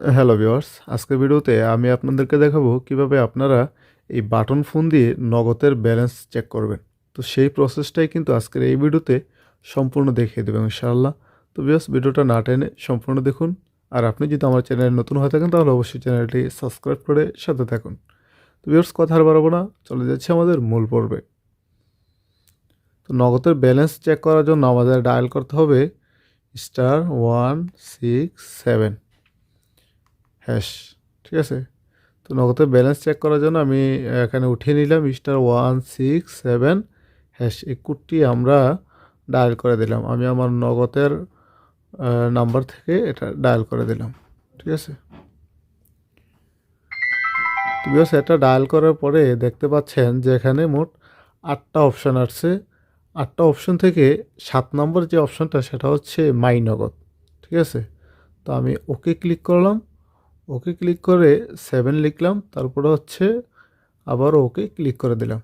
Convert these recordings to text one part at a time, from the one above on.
Hello viewers আজকের ভিডিওতে আমি আপনাদেরকে দেখাবো কীভাবে আপনারা এই বাটন ফোন দিয়ে নগদের ব্যালেন্স চেক করবেন। তো সেই প্রসেসটাই কিন্তু আজকের এই ভিডিওতে সম্পূর্ণ দেখিয়ে দেবো, ইনশাআল্লাহ। তো ভিওয়ার্স ভিডিওটা না টেনে সম্পূর্ণ দেখুন। আর আপনি যদি আমার চ্যানেলে নতুন হয়ে থাকেন, তাহলে অবশ্যই চ্যানেলটি সাবস্ক্রাইব করে সাথে থাকুন। তো ভিওয়ার্স কথা আর বাড়াবো না। চলে যাচ্ছে আমাদের মূল পর্বে। তো নগদের ব্যালেন্স চেক করার জন্য আমাদের ডায়াল করতে হবে star one six seven hash, ঠিক আছে? তো নগদের ব্যালেন্স চেক করার জন্য আমি এখানে উঠিয়ে নিলাম star one six seven hash এই কোডটি আমরা ডায়াল করে দিলাম। আমি আমার নগদের নাম্বার থেকে এটা ডায়াল করে দিলাম, ঠিক আছে? বিকজ এটা ডায়াল করার পরে দেখতে পাচ্ছেন যে এখানে মোট আটটা অপশান আসছে। আটটা অপশন থেকে সাত নম্বর যে অপশনটা সেটা হচ্ছে মাই নগদ, ঠিক আছে? তো আমি ওকে ক্লিক করলাম। ওকে ক্লিক করে সেভেন লিখলাম, তারপরে হচ্ছে আবার ওকে ক্লিক করে দিলাম।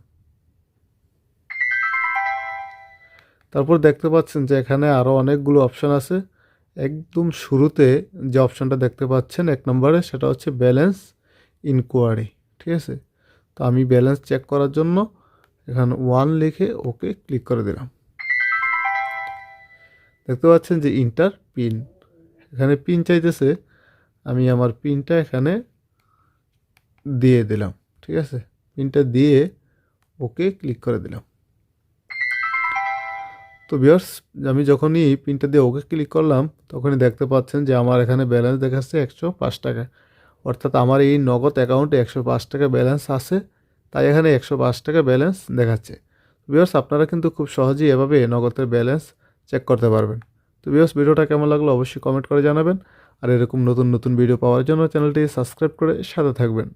তারপর দেখতে পাচ্ছেন যে এখানে আরও অনেকগুলো অপশান আছে। একদম শুরুতে যে অপশানটা দেখতে পাচ্ছেন এক নম্বরে, সেটা হচ্ছে ব্যালেন্স ইনকোয়ারি ঠিক আছে? তো আমি ব্যালেন্স চেক করার জন্য এখানে ওয়ান লিখে ওকে ক্লিক করে দিলাম। দেখতে পাচ্ছেন যে ইন্টার পিন এখানে পিন চাইতেছে আমি আমার পিনটা এখানে দিয়ে দিলাম, ঠিক আছে? পিনটা দিয়ে ওকে ক্লিক করে দিলাম। তো বিয়ার্স আমি যখনই পিনটা দিয়ে ওকে ক্লিক করলাম, তখনই দেখতে পাচ্ছেন যে আমার এখানে ব্যালেন্স দেখাচ্ছে একশো পাঁচ টাকা। অর্থাৎ আমার এই নগদ অ্যাকাউন্টে একশো পাঁচ টাকা ব্যালেন্স আছে, তাই এখানে একশো পাঁচ টাকা ব্যালেন্স দেখাচ্ছে। বিয়ার্স আপনারা কিন্তু খুব সহজেই এভাবে নগদের ব্যালেন্স চেক করতে পারবেন। তো বিয়ার্স ভিডিওটা কেমন লাগল অবশ্যই কমেন্ট করে জানাবেন। আর এরকম নতুন নতুন ভিডিও পাওয়ার জন্য চ্যানেলটি সাবস্ক্রাইব করে সাথে থাকবেন।